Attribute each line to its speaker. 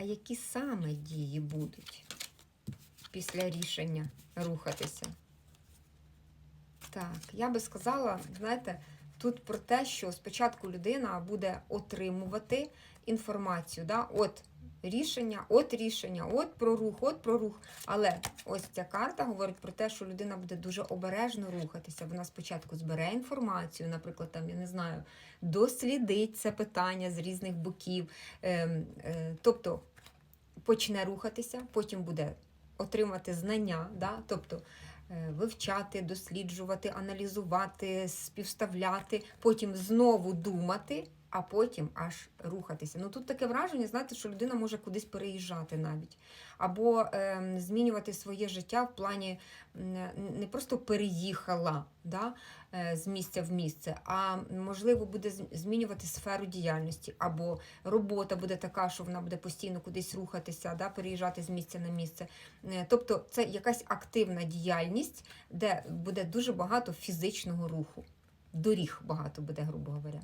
Speaker 1: А які саме дії будуть після рішення рухатися? Так, я би сказала, знаєте, тут про те, що спочатку людина буде отримувати інформацію. Да? От рішення, от рішення, от про рух, от про рух. Але ось ця карта говорить про те, що людина буде дуже обережно рухатися. Вона спочатку збере інформацію, наприклад, там, я не знаю, дослідить це питання з різних боків. Ем, е, тобто почне рухатися, потім буде отримати знання, да? тобто е, вивчати, досліджувати, аналізувати, співставляти, потім знову думати, а потім аж рухатися. Ну тут таке враження, знаєте, що людина може кудись переїжджати навіть, або е, змінювати своє життя в плані не просто переїхала да, е, з місця в місце, а можливо буде змінювати сферу діяльності, або робота буде така, що вона буде постійно кудись рухатися, да, переїжджати з місця на місце. Е, Тобто це якась активна діяльність, де буде дуже багато фізичного руху. Доріг багато буде, грубо говоря.